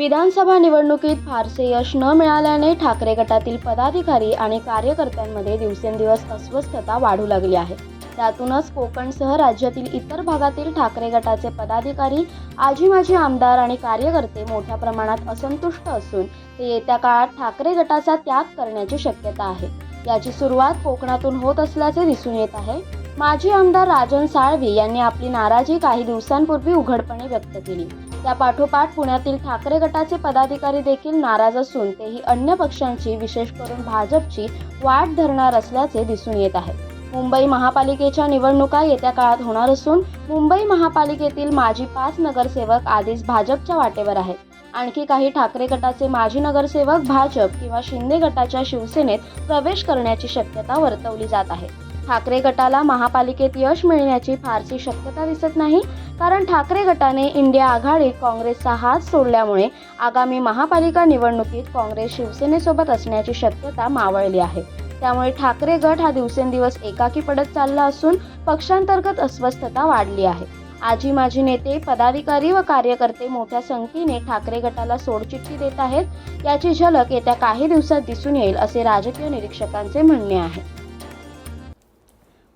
विधानसभा निवडणुकीत फारसे यश न मिळाल्याने ठाकरे गटातील पदाधिकारी आणि कार्यकर्त्यांमध्ये दिवसेंदिवस अस्वस्थता वाढू लागली आहे. त्यातूनच कोकणसह राज्यातील इतर भागातील ठाकरे गटाचे पदाधिकारी आजी माजी आमदार आणि कार्यकर्ते मोठ्या प्रमाणात असंतुष्ट असून ते येत्या काळात ठाकरे गटाचा त्याग करण्याची शक्यता आहे. याची सुरुवात कोकणातून होत असल्याचे दिसून येत आहे. माजी आमदार राजन साळवी यांनी आपली नाराजी काही दिवसांपूर्वी उघडपणे व्यक्त केली. त्या पाठोपाठ पुण्यातील ठाकरे गटाचे पदाधिकारी देखील नाराज असून तेही अन्य पक्षांची विशेष करून भाजपची वाट धरणार असल्याचे दिसून येत आहे. मुंबई महापालिकेच्या निवडणुका येत्या काळात होणार असून मुंबई महापालिकेतील माजी पाच नगरसेवक आधीच भाजपच्या वाटेवर आहेत. आणखी काही ठाकरे गटाचे माजी नगरसेवक भाजप किंवा शिंदे गटाच्या शिवसेनेत प्रवेश करण्याची शक्यता वर्तवली जात आहे. ठाकरे गटाला महापालिकेत यश मिळण्याची फारशी शक्यता दिसत नाही कारण ठाकरे गटाने इंडिया आघाडीत काँग्रेसचा हात सोडल्यामुळे आगामी महापालिका निवडणुकीत काँग्रेस शिवसेनेसोबत असण्याची शक्यता मावळली आहे. त्यामुळे ठाकरे गट हा दिवसेंदिवस एकाकी पडत चालला असून पक्षांतर्गत अस्वस्थता वाढली आहे. आजी माजी नेते पदाधिकारी व कार्यकर्ते मोठ्या संख्येने ठाकरे गटाला सोडचिठ्ठी देत आहेत. याची झलक येत्या काही दिवसात दिसून येईल असे राजकीय निरीक्षकांचे म्हणणे आहे.